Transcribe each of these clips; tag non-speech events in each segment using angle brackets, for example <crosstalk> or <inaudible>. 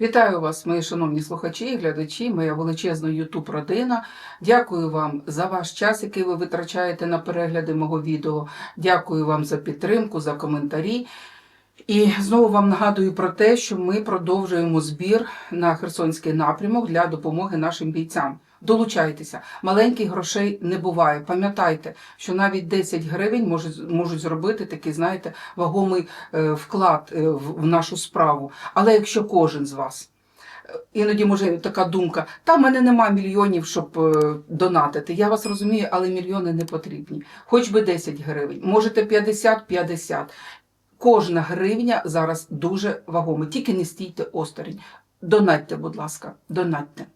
Вітаю вас, мої шановні слухачі і глядачі, моя величезна ютуб родина. Дякую вам за ваш час, який ви витрачаєте на перегляди мого відео. Дякую вам за підтримку, за коментарі. І знову вам нагадую про те, що ми продовжуємо збір на Херсонський напрямок для допомоги нашим бійцям. Долучайтеся, маленьких грошей не буває. Пам'ятайте, що навіть 10 гривень можуть, можуть зробити такий, знаєте, вагомий е, вклад е, в, нашу справу. Але якщо кожен з вас е, Іноді може така думка: та в мене нема мільйонів, щоб донатити. Я вас розумію, але мільйони не потрібні. Хоч би 10 гривень, можете 50-50. Кожна гривня зараз дуже вагома. Тільки не стійте осторонь. Донатьте, будь ласка, донатьте.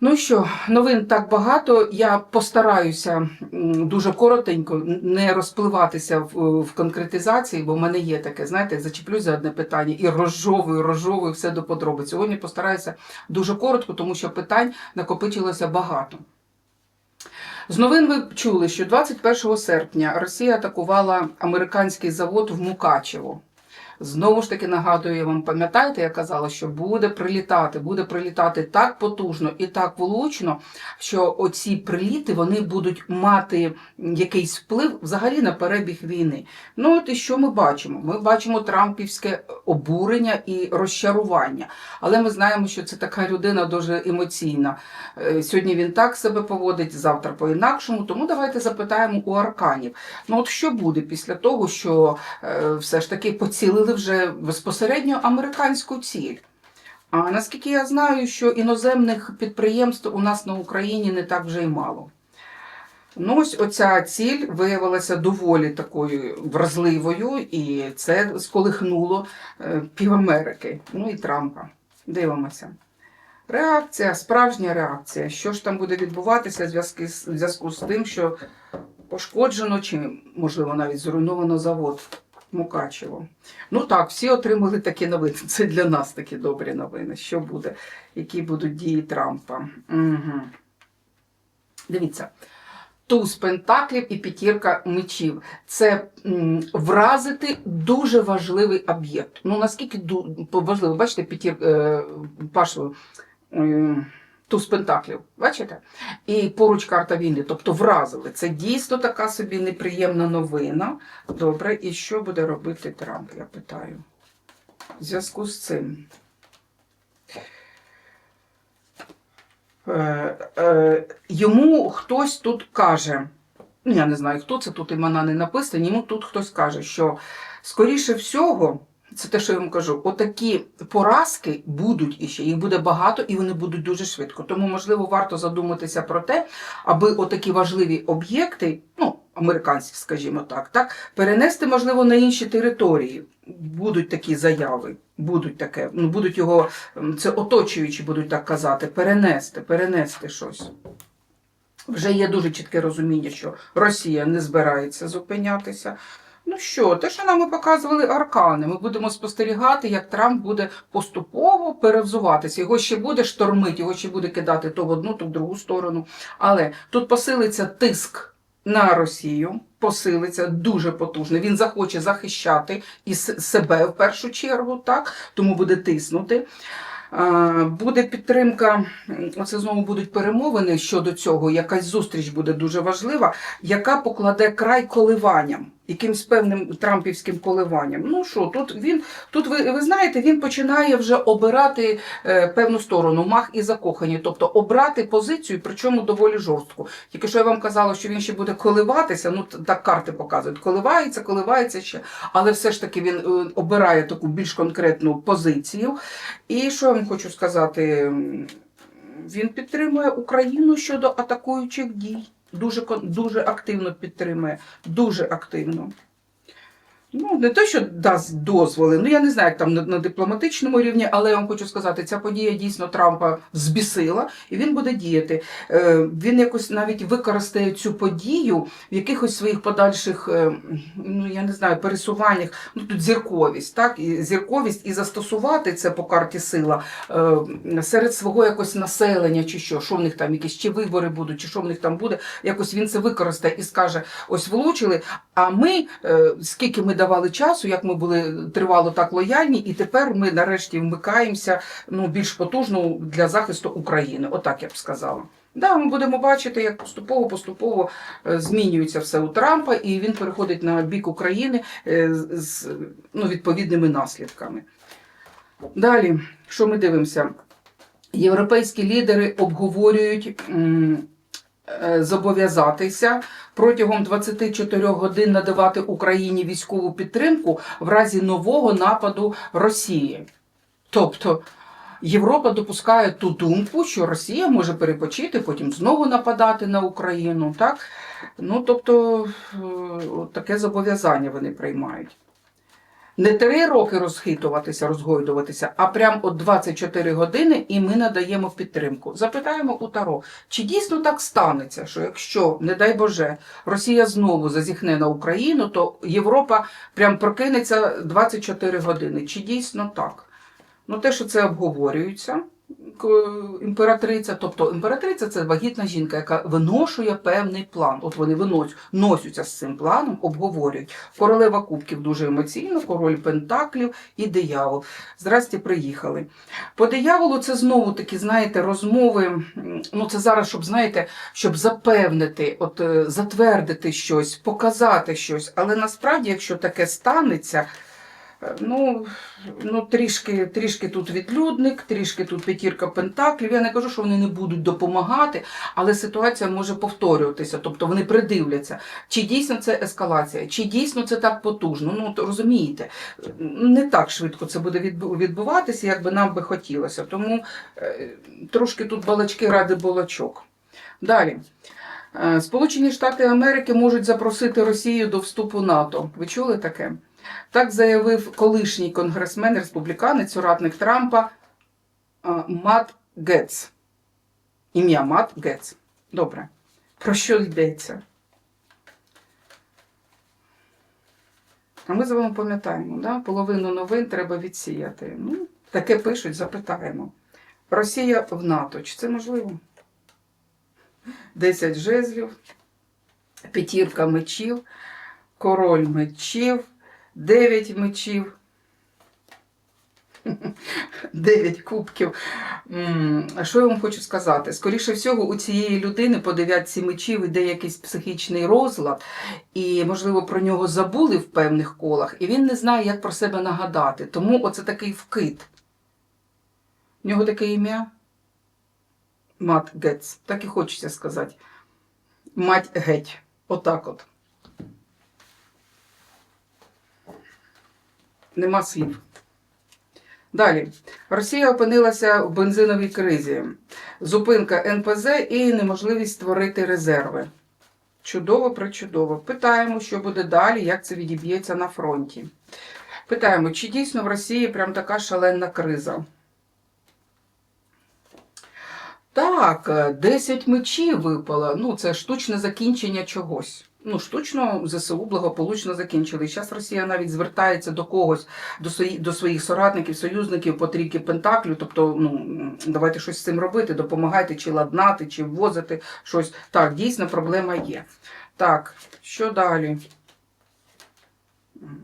Ну що, новин так багато. Я постараюся дуже коротенько не розпливатися в, в конкретизації, бо в мене є таке, знаєте, зачеплюсь за одне питання і розжовую, розжовую все до подробиць. Сьогодні постараюся дуже коротко, тому що питань накопичилося багато. З новин ви чули, що 21 серпня Росія атакувала американський завод в Мукачево. Знову ж таки нагадую вам, пам'ятаєте, я казала, що буде прилітати, буде прилітати так потужно і так влучно, що оці приліти вони будуть мати якийсь вплив взагалі на перебіг війни. Ну от і що ми бачимо? Ми бачимо трампівське обурення і розчарування. Але ми знаємо, що це така людина дуже емоційна. Е, Сьогодні він так себе поводить, завтра по-інакшому. Тому давайте запитаємо у арканів. Ну от що буде після того, що е, все ж таки поцілили вже безпосередньо американську ціль? А наскільки я знаю, що іноземних підприємств у нас на Україні не так вже й мало. Ну, ось оця ціль виявилася доволі такою вразливою, і це сколихнуло е, півамерики, ну і Трампа. Дивимося. Реакція, справжня реакція. Що ж там буде відбуватися в зв'язку з тим, що пошкоджено чи, можливо, навіть зруйновано завод Мукачево. Ну так, всі отримали такі новини. <laughs> Це для нас такі добрі новини. Що буде? Які будуть дії Трампа? Угу. Дивіться. Туз пентаклів і п'ятірка мечів. Це м, вразити дуже важливий об'єкт. Ну наскільки важливо, бачите, п'ятір е, пашу е, туз пентаклів. Бачите? І поруч карта війни, тобто вразили. Це дійсно така собі неприємна новина. Добре, і що буде робити Трамп? Я питаю. В зв'язку з цим. Е, е, йому хтось тут каже, я не знаю, хто це тут імена не написані, йому тут хтось каже, що скоріше всього, це те, що я вам кажу, отакі поразки будуть іще, їх буде багато і вони будуть дуже швидко. Тому, можливо, варто задуматися про те, аби отакі важливі об'єкти, ну, американські, скажімо так, так, перенести, можливо, на інші території. Будуть такі заяви, будуть таке, ну будуть його, це оточуючі будуть так казати, перенести, перенести щось. Вже є дуже чітке розуміння, що Росія не збирається зупинятися. Ну що, те, що нам показували аркани, ми будемо спостерігати, як Трамп буде поступово перевзуватися. Його ще буде штормити, його ще буде кидати то в одну, то в другу сторону. Але тут посилиться тиск на Росію, посилиться дуже потужно. Він захоче захищати і себе в першу чергу, так тому буде тиснути. Буде підтримка, оце знову будуть перемовини щодо цього. Якась зустріч буде дуже важлива, яка покладе край коливанням, якимсь певним трампівським коливанням. Ну що, тут він тут ви, ви знаєте, він починає вже обирати е, певну сторону, мах і закохані, тобто обрати позицію, причому доволі жорстку. Тільки що я вам казала, що він ще буде коливатися. Ну так карти показують, коливається, коливається ще, але все ж таки він е, обирає таку більш конкретну позицію. І що я вам хочу сказати? Він підтримує Україну щодо атакуючих дій. Дуже, дуже активно підтримує. Дуже активно. Ну, не те, що дасть дозволи, ну я не знаю, як там на, на дипломатичному рівні, але я вам хочу сказати, ця подія дійсно Трампа збісила, і він буде діяти. Е, він якось навіть використає цю подію в якихось своїх подальших, е, ну я не знаю, пересуваннях. Ну тут зірковість, так, і зірковість, і застосувати це по карті сила е, серед свого якось населення, чи що, що в них там, якісь чи вибори будуть, чи що в них там буде. Якось він це використає і скаже: ось влучили, А ми, е, скільки ми давали часу, як ми були тривало так лояльні, і тепер ми нарешті вмикаємося ну, більш потужно для захисту України. Отак я б сказала. Да, ми будемо бачити, як поступово поступово е, змінюється все у Трампа, і він переходить на бік України е, з ну, відповідними наслідками. Далі, що ми дивимося? Європейські лідери обговорюють зобов'язатися протягом 24 годин надавати Україні військову підтримку в разі нового нападу Росії. Тобто Європа допускає ту думку, що Росія може перепочити, потім знову нападати на Україну. Так? Ну, тобто, е, таке зобов'язання вони приймають. Не три роки розхитуватися, розгойдуватися, а прям от 24 години, і ми надаємо підтримку. Запитаємо у Таро, чи дійсно так станеться, що якщо, не дай Боже, Росія знову зазіхне на Україну, то Європа прям прокинеться 24 години. Чи дійсно так? Ну, те, що це обговорюється, імператриця, тобто імператриця це вагітна жінка, яка виношує певний план. От вони носяться з цим планом, обговорюють. Королева кубків дуже емоційно, король пентаклів і диявол. Здрасте, приїхали. По дияволу це знову такі, знаєте, розмови. Ну, це зараз, щоб знаєте, щоб запевнити, от е, затвердити щось, показати щось. Але насправді, якщо таке станеться. Ну, ну трішки, трішки тут відлюдник, трішки тут п'ятірка пентаклів. Я не кажу, що вони не будуть допомагати, але ситуація може повторюватися. Тобто вони придивляться, чи дійсно це ескалація, чи дійсно це так потужно. Ну, то розумієте, не так швидко це буде відбуватися, як би нам би хотілося. Тому е, трошки тут балачки ради балачок. Далі. Е, Сполучені Штати Америки можуть запросити Росію до вступу НАТО. Ви чули таке? Так заявив колишній конгресмен, республіканець, соратник Трампа Мат Гетц. Ім'я Мат Гетц. Добре. Про що йдеться? А ми з вами пам'ятаємо, да? половину новин треба відсіяти. Ну, таке пишуть, запитаємо. Росія в НАТО. Чи це можливо? 10 жезлів, п'ятірка мечів, король мечів, 9 мечів, 9 кубків. Що я вам хочу сказати? Скоріше всього, у цієї людини по дев'ятці мечів іде якийсь психічний розлад, і, можливо, про нього забули в певних колах, і він не знає, як про себе нагадати. Тому оце такий вкид. У нього таке ім'я? Мат Гетц. Так і хочеться сказати. Мать геть. Отак от. Нема слів. Далі. Росія опинилася в бензиновій кризі. Зупинка НПЗ і неможливість створити резерви. Чудово, причудово. Питаємо, що буде далі, як це відіб'ється на фронті. Питаємо, чи дійсно в Росії прям така шалена криза? Так, е, 10 мечів випало. Ну, це штучне закінчення чогось. Ну, штучно ЗСУ благополучно закінчили. Зараз Росія навіть звертається до когось, до, свої, до своїх соратників, союзників по трійки Пентаклю. Тобто, ну, давайте щось з цим робити, допомагайте чи ладнати, чи ввозити щось. Так, дійсно, проблема є. Так, що далі?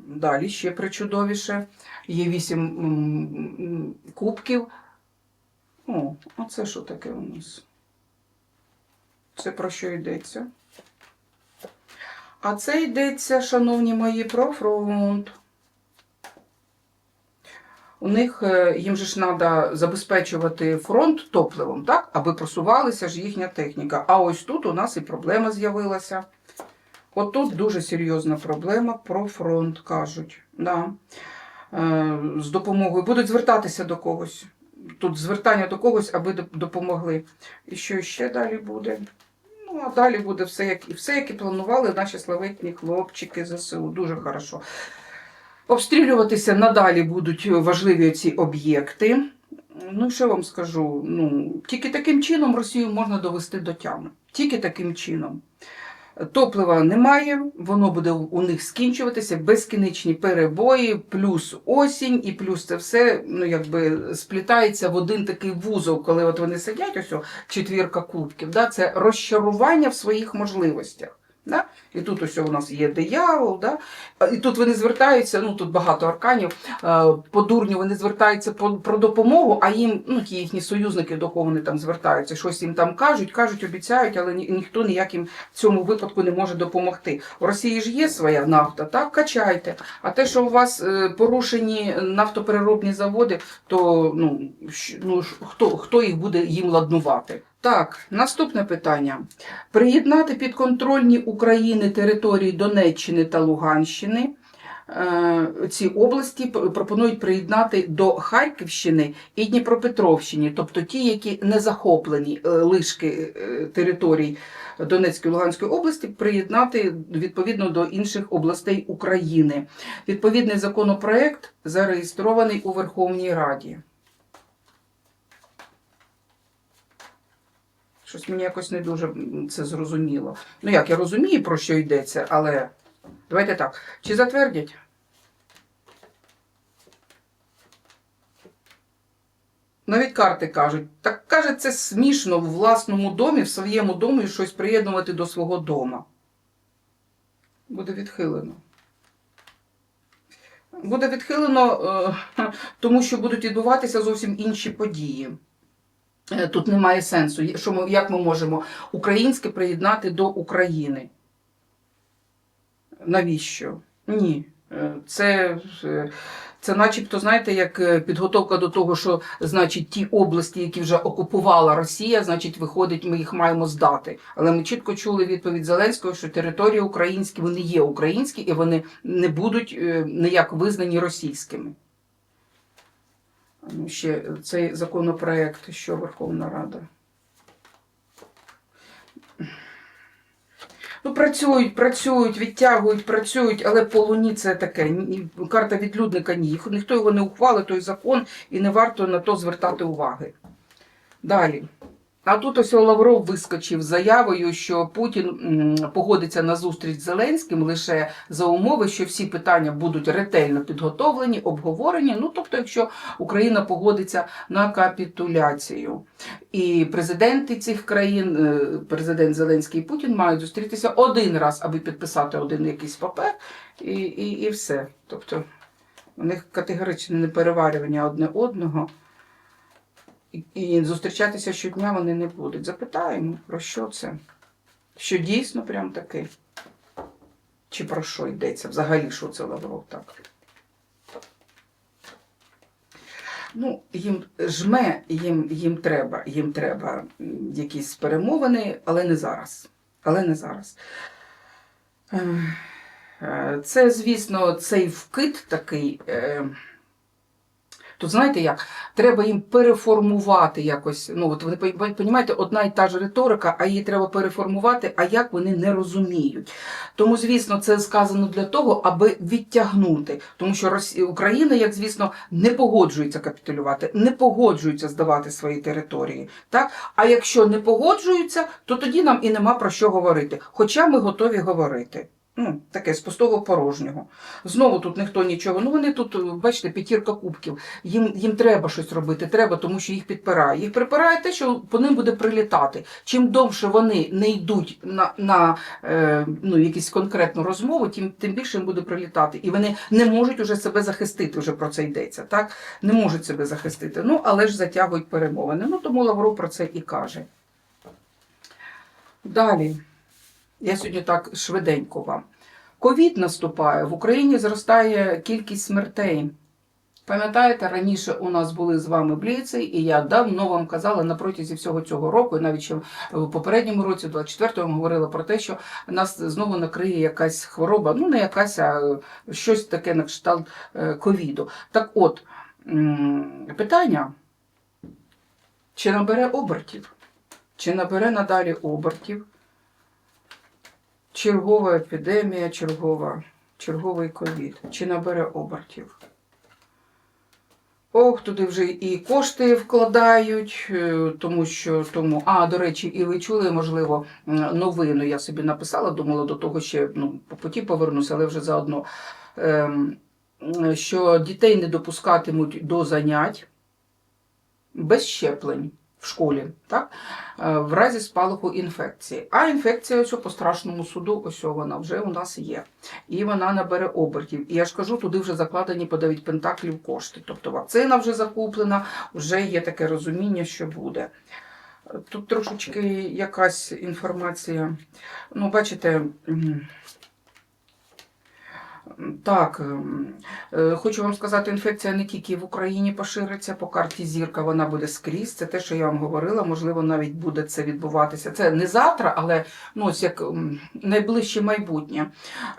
Далі ще причудовіше. Є вісім кубків. О, а це що таке у нас? Це про що йдеться? А це йдеться, шановні мої, про фронт. У них е, їм же ж треба забезпечувати фронт топливом, так? Аби просувалася ж їхня техніка. А ось тут у нас і проблема з'явилася. От тут дуже серйозна проблема про фронт, кажуть. Да. Е, З допомогою будуть звертатися до когось. Тут звертання до когось, аби допомогли. І що ще далі буде? А далі буде все, як і все, як і планували наші славетні хлопчики ЗСУ. Дуже хорошо. Обстрілюватися надалі будуть важливі ці об'єкти. Ну, що вам скажу? Ну, тільки таким чином Росію можна довести до тями. Тільки таким чином. Топлива немає, воно буде у них скінчуватися, безкінечні перебої, плюс осінь, і плюс це все ну, якби сплітається в один такий вузол, коли от вони сидять, ось четвірка кубків. Да? Це розчарування в своїх можливостях. Да? І тут ось у нас є диявол, да? І тут вони звертаються, ну тут багато арканів, е, по дурню вони звертаються про допомогу, а їм, ну ті їхні союзники, до кого вони там звертаються, щось їм там кажуть, кажуть, обіцяють, але ні, ніхто ніяк їм в цьому випадку не може допомогти. У Росії ж є своя нафта, так, качайте. А те, що у вас е, порушені нафтопереробні заводи, то ну, ну, хто, хто їх буде їм ладнувати? Так, наступне питання. Приєднати підконтрольні України території Донеччини та Луганщини. Е, Ці області пропонують приєднати до Харківщини і Дніпропетровщини, тобто ті, які не захоплені е, лишки е, територій Донецької і Луганської області, приєднати відповідно до інших областей України. Відповідний законопроект зареєстрований у Верховній Раді. Щось мені якось не дуже це зрозуміло. Ну як, я розумію, про що йдеться, але давайте так. Чи затвердять? Навіть карти кажуть, так каже, це смішно в власному домі, в своєму домі щось приєднувати до свого дома. Буде відхилено. Буде відхилено, е, <laughs> тому що будуть відбуватися зовсім інші події. Е, Тут немає сенсу. Що ми, як ми можемо українське приєднати до України? Навіщо? Ні. Е, Це, е, це начебто, знаєте, як підготовка до того, що значить ті області, які вже окупувала Росія, значить, виходить, ми їх маємо здати. Але ми чітко чули відповідь Зеленського, що території українські вони є українські і вони не будуть ніяк визнані російськими. Ну, Ще цей законопроект, що Верховна Рада. Ну, працюють, працюють, відтягують, працюють, але по луні це таке. Карта відлюдника ні. Ніхто його не ухвалить, той закон, і не варто на то звертати уваги. Далі. А тут ось Лавров вискочив заявою, що Путін погодиться на зустріч з Зеленським лише за умови, що всі питання будуть ретельно підготовлені, обговорені. Ну тобто, якщо Україна погодиться на капітуляцію. І президенти цих країн, е, президент Зеленський і Путін, мають зустрітися один раз, аби підписати один якийсь папер, і, і, і все. Тобто у них категоричне непереварювання одне одного. І, зустрічатися щодня вони не будуть. Запитаємо, про що це? Що дійсно прям таке? Чи про що йдеться? Взагалі, що це Лавров так? Ну, їм жме, їм, їм треба, їм треба якісь перемовини, але не зараз. Але не зараз. Е, е, Це, звісно, цей вкид такий. Тут знаєте як? Треба їм переформувати якось. Ну, от ви розумієте, одна і та ж риторика, а її треба переформувати, а як вони не розуміють. Тому, звісно, це сказано для того, аби відтягнути. Тому що Україна, як звісно, не погоджується капітулювати, не погоджується здавати свої території. Так? А якщо не погоджуються, то тоді нам і нема про що говорити. Хоча ми готові говорити. Ну, таке з пустого порожнього. Знову тут ніхто нічого. Ну вони тут, бачите, п'ятірка кубків. Їм, їм треба щось робити, треба, тому що їх підпирає. Їх припирає те, що по ним буде прилітати. Чим довше вони не йдуть на, на е, ну, якусь конкретну розмову, тим, тим більше їм буде прилітати. І вони не можуть уже себе захистити, вже про це йдеться. Так? Не можуть себе захистити. Ну, але ж затягують перемовини. Ну, тому Лавров про це і каже. Далі. Я сьогодні так швиденько вам. Ковід наступає, в Україні зростає кількість смертей. Пам'ятаєте, раніше у нас були з вами бліци, і я давно вам казала на протязі всього цього року, і навіть ще в попередньому році, 24-му, говорила про те, що нас знову накриє якась хвороба, ну не якась, а щось таке на кшталт е, ковіду. Так от, питання, чи набере обертів, чи набере надалі обертів, чергова епідемія, чергова, черговий ковід, чи набере обертів. Ох, туди вже і кошти вкладають, е, тому що тому. А, до речі, і ви чули, можливо, новину. Я собі написала, думала до того ще ну, по поті повернуся, але вже заодно. Ем, що дітей не допускатимуть до занять без щеплень. В школі, так? е, в разі спалаху інфекції. А інфекція ось по страшному суду, ось вона вже у нас є. І вона набере обертів. І я ж кажу, туди вже закладені по 9 пентаклів кошти. Тобто вакцина вже закуплена, вже є таке розуміння, що буде. Тут трошечки якась інформація. Ну, бачите, так, ем, е, хочу вам сказати, інфекція не тільки в Україні пошириться, по карті зірка вона буде скрізь. Це те, що я вам говорила, можливо, навіть буде це відбуватися. Це не завтра, але ну, ось як найближче майбутнє.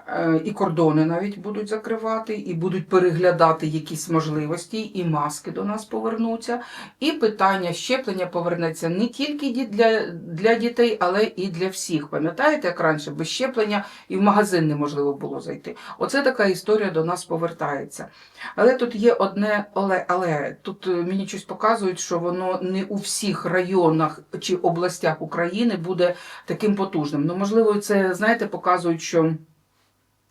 Е, І кордони навіть будуть закривати, і будуть переглядати якісь можливості, і маски до нас повернуться. І питання щеплення повернеться не тільки для, для дітей, але і для всіх. Пам'ятаєте, як раніше без щеплення і в магазин неможливо було зайти. Оце така історія до нас повертається. Але тут є одне але, але тут е, мені щось показують, що воно не у всіх районах чи областях України буде таким потужним. Ну, можливо, це, знаєте, показують, що.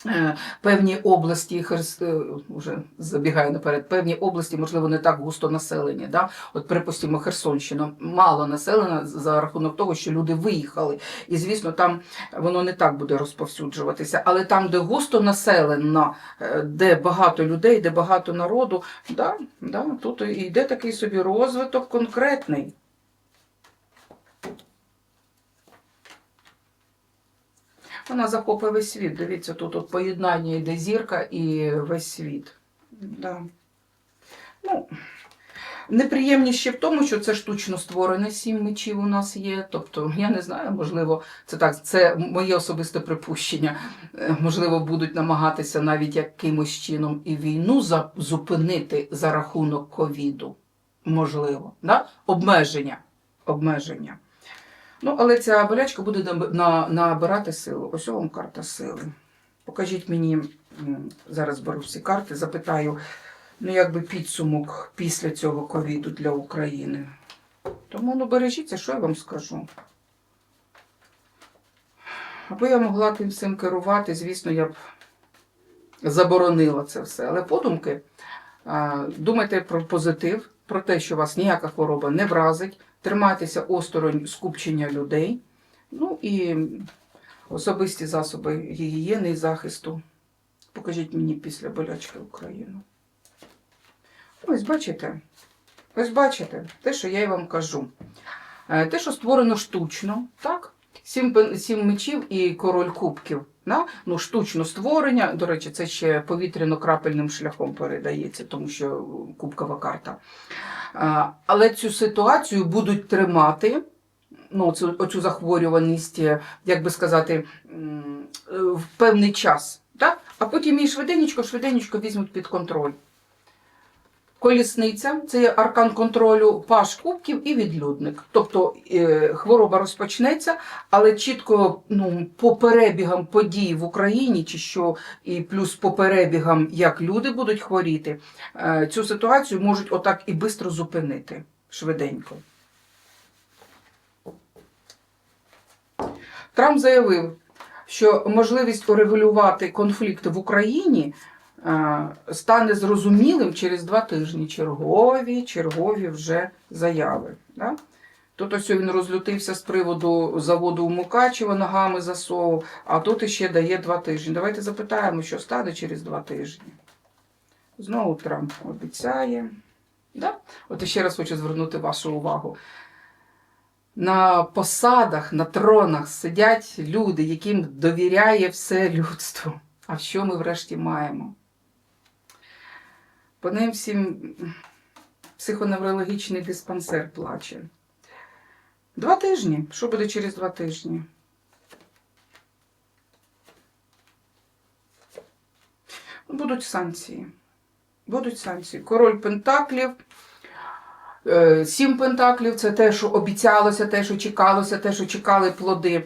Е, Певні області, е, вже забігаю наперед, певні області, можливо, не так густо населені. Да? От, припустимо, Херсонщина мало населена за рахунок того, що люди виїхали. І, звісно, там воно не так буде розповсюджуватися. Але там, де густо населено, е, де багато людей, де багато народу, да, да, тут і йде такий собі розвиток конкретний. Вона захопить весь світ. Дивіться, тут от поєднання йде зірка і весь світ. Да. Ну, неприємність ще в тому, що це штучно створене сім мечів у нас є. Тобто, я не знаю, можливо, це так, це моє особисте припущення. Е, Можливо, будуть намагатися навіть якимось чином і війну за- зупинити за рахунок ковіду. Можливо, да? обмеження. обмеження. Ну, але ця болячка буде набирати силу. Ось вам карта сили. Покажіть мені, зараз беру всі карти, запитаю, ну, якби підсумок після цього ковіду для України. Тому ну, бережіться, що я вам скажу. Аби я могла тим всім керувати, звісно, я б заборонила це все. Але подумки, думайте про позитив, про те, що вас ніяка хвороба не вразить, тримайтеся осторонь скупчення людей, ну і особисті засоби гігієни і захисту. Покажіть мені після болячки Україну. Ось бачите, ось бачите, те, що я й вам кажу. Е, Те, що створено штучно, так? Сім, сім мечів і король кубків. Да? Ну, штучно створення, до речі, це ще повітряно-крапельним шляхом передається, тому що кубкова карта. А, Але цю ситуацію будуть тримати, ну, цю, оцю захворюваність, е, як би сказати, е, в певний час. Так? А потім її швиденько, швиденько візьмуть під контроль. Колісниця це є аркан контролю паш кубків і відлюдник. Тобто е, хвороба розпочнеться, але чітко ну, по перебігам подій в Україні, чи що, і плюс по перебігам, як люди будуть хворіти, е, цю ситуацію можуть отак і швидко зупинити швиденько. Трамп заявив, що можливість урегулювати конфлікти в Україні стане зрозумілим через два тижні. Чергові, чергові вже заяви. Да? Тут ось він розлютився з приводу заводу у Мукачево, ногами засовував, а тут іще дає два тижні. Давайте запитаємо, що стане через два тижні. Знову Трамп обіцяє. Да? От ще раз хочу звернути вашу увагу. На посадах, на тронах сидять люди, яким довіряє все людство. А що ми врешті маємо? По ним всім психоневрологічний диспансер плаче. Два тижні. Що буде через два тижні? Будуть санкції. Будуть санкції. Король Пентаклів. Е, Сім пентаклів це те, що обіцялося, те, що чекалося, те, що чекали плоди.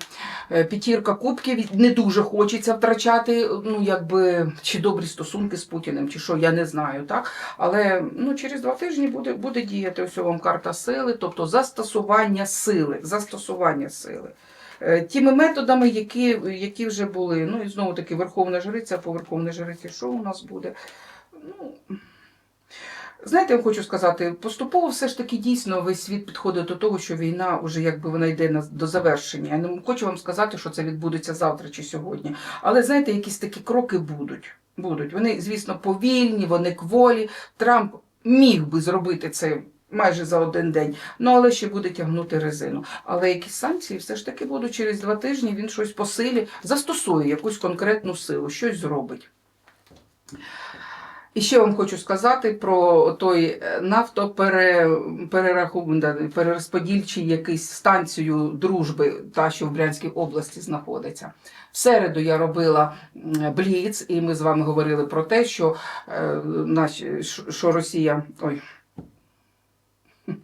Е, П'ятірка кубків не дуже хочеться втрачати, ну якби чи добрі стосунки з Путіним, чи що, я не знаю, так. Але ну, через два тижні буде, буде діяти ось вам карта сили, тобто застосування сили, застосування сили. Е, Тими методами, які, які вже були. Ну і знову таки Верховна Жриця, по Верховній Жриці, що у нас буде? Ну, Знаєте, я хочу сказати, поступово все ж таки дійсно весь світ підходить до того, що війна вже якби вона йде на, до завершення. Я не хочу вам сказати, що це відбудеться завтра чи сьогодні. Але знаєте, якісь такі кроки будуть. Будуть. Вони, звісно, повільні, вони кволі. Трамп міг би зробити це майже за один день, ну але ще буде тягнути резину. Але якісь санкції все ж таки будуть через два тижні. Він щось по силі застосує якусь конкретну силу, щось зробить. І ще вам хочу сказати про той нафтоперерахунок, перерозподільчий якийсь станцію дружби, та що в Брянській області знаходиться. В середу я робила бліц, і ми з вами говорили про те, що, е, що Росія. Ой, <laughs>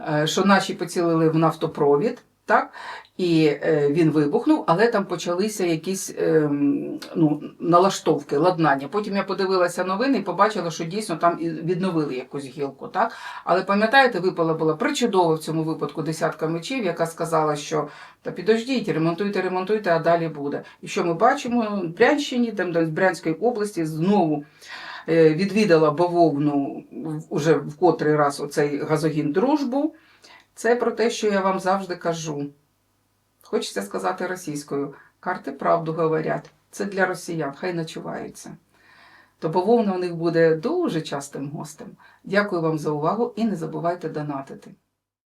е, що наші поцілили в нафтопровід, так? І е, він вибухнув, але там почалися якісь ем, ну, налаштовки, ладнання. Потім я подивилася новини і побачила, що дійсно там відновили якусь гілку. Так? Але пам'ятаєте, випала була причудова в цьому випадку десятка мечів, яка сказала, що та підождіть, ремонтуйте, ремонтуйте, а далі буде. І що ми бачимо в Брянщині, там в Брянській області знову е, відвідала бавовну в- уже в котрий раз оцей газогін дружбу. Це про те, що я вам завжди кажу. Хочеться сказати російською. Карти правду говорять. Це для росіян, хай ночуваються. То бавовна в них буде дуже частим гостем. Дякую вам за увагу і не забувайте донатити.